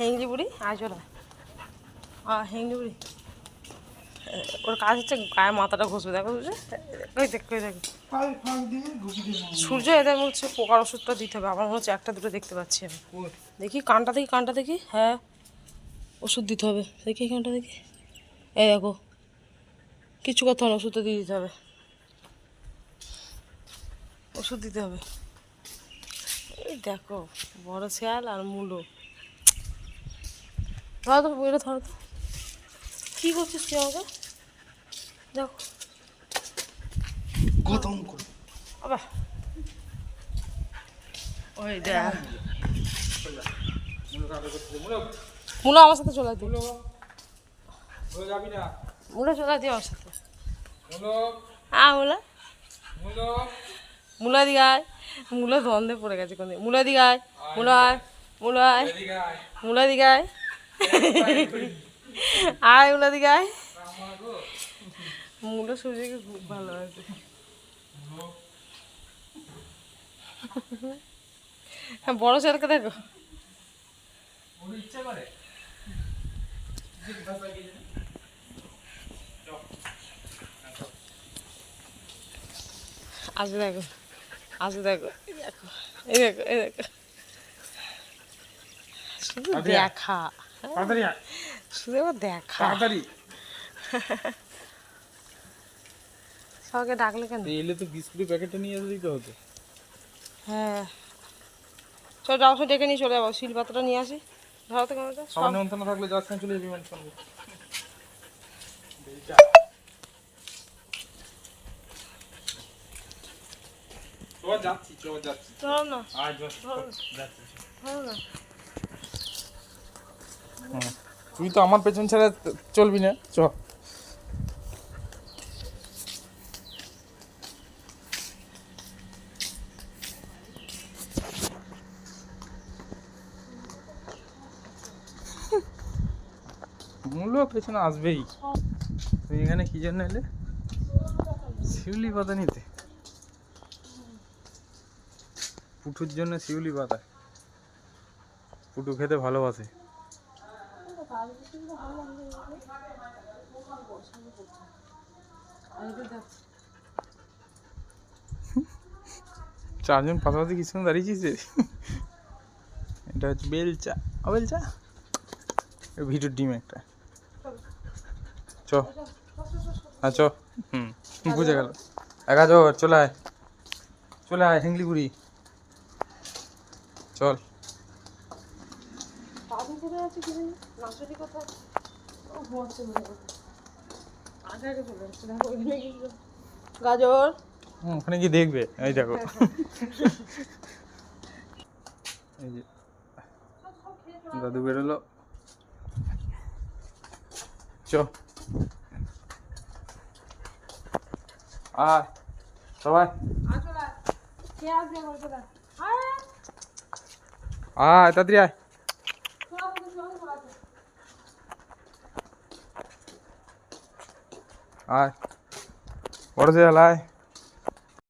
হেংলি বুড়ি আয় চলে আ হেংলি বুড়ি। ওর কাজ হচ্ছে গায়ে মাথাটা ঘষবে দেখো বুঝে ওই দেখ ওই দেখো। সূর্য এদের মনে হচ্ছে পোকার ওষুধটা দিতে হবে। আমার মনে হচ্ছে একটা দুটো দেখতে পাচ্ছি আমি। দেখি কানটা দেখি কানটা দেখি। হ্যাঁ ওষুধ দিতে হবে। দেখি কানটা দেখি। এই দেখো কিছু কথা না ওষুধটা দিয়ে দিতে হবে। ওষুধ দিতে হবে। এই দেখো বড় শেয়াল আর মূলো। ধরো তো বইটা ধরো। তো কী করছিস তুই আমাকে? দেখো। গতম করে। আবার ওই দেখ। মূলো আমার সাথে চলে দিই যাবি না? মূলো চলে দিই আমার সাথে। হ্যাঁ মূলা। মূলা। দিগায় মূলা দ্বন্দ্বে পড়ে গেছে কোন মূলা দিগায় মূলা আয়। মূলা আয়। এদিকে আয় দিগায় আয়। মূলা মূলো সূর্যকে খুব ভালো আছে হ্যাঁ বড় ছেলেকে দেখো। আসবে দেখো আসবে দেখো দেখো এই দেখো এই দেখো। শুধু দেখা। তাড়াতাড়ি শুধু এবার দেখা। তাড়াতাড়ি। সবাইকে ডাকলে কেন? এলে তো বিস্কুটের প্যাকেটটা নিয়ে এসে দিতে হতো। হ্যাঁ। চল যাও সব ডেকে নিয়ে চলে যাব। শিলপাত্রটা নিয়ে আসি। ধরো তো কেমন সবার নিমন্ত্রণ থাকলে যাওয়ার সময় চলে যাবি মানে সঙ্গে যাচ্ছি যাচ্ছি। ধরো না। যাচ্ছি। ধরো না। তুই তো আমার পেছন ছাড়া চলবি না। চ। মূল্য পেছনে আসবেই। তুই এখানে কি জন্য এলে? শিউলি পাতা নিতে। পুটুর জন্য শিউলি পাতা। পুটু খেতে ভালোবাসে। চারজন পাশাপাশি কিছু দাঁড়িয়েছিস? এটা হচ্ছে বেলচা বেলচা ভিডিওর ডিম একটা। চ। হ্যাঁ চ। হুম, বুঝে গেল। একা চলে আয়। চলে আয় হেংলিগুড়ি চল। দাদু কোথায় আছে কি জানি? নাচুরি কোথায়? ও মনে হয়। আগে আগে চলে যাচ্ছে দেখো ওইখানে কি গাজর। হুম, ওখানে কি দেখবে। এই দেখো। এই যে। দাদু বেরোলো। চ। আয় সবাই। আয় তাড়াতাড়ি আয় চলো চলো চলো আয় বড় ছেলে আয়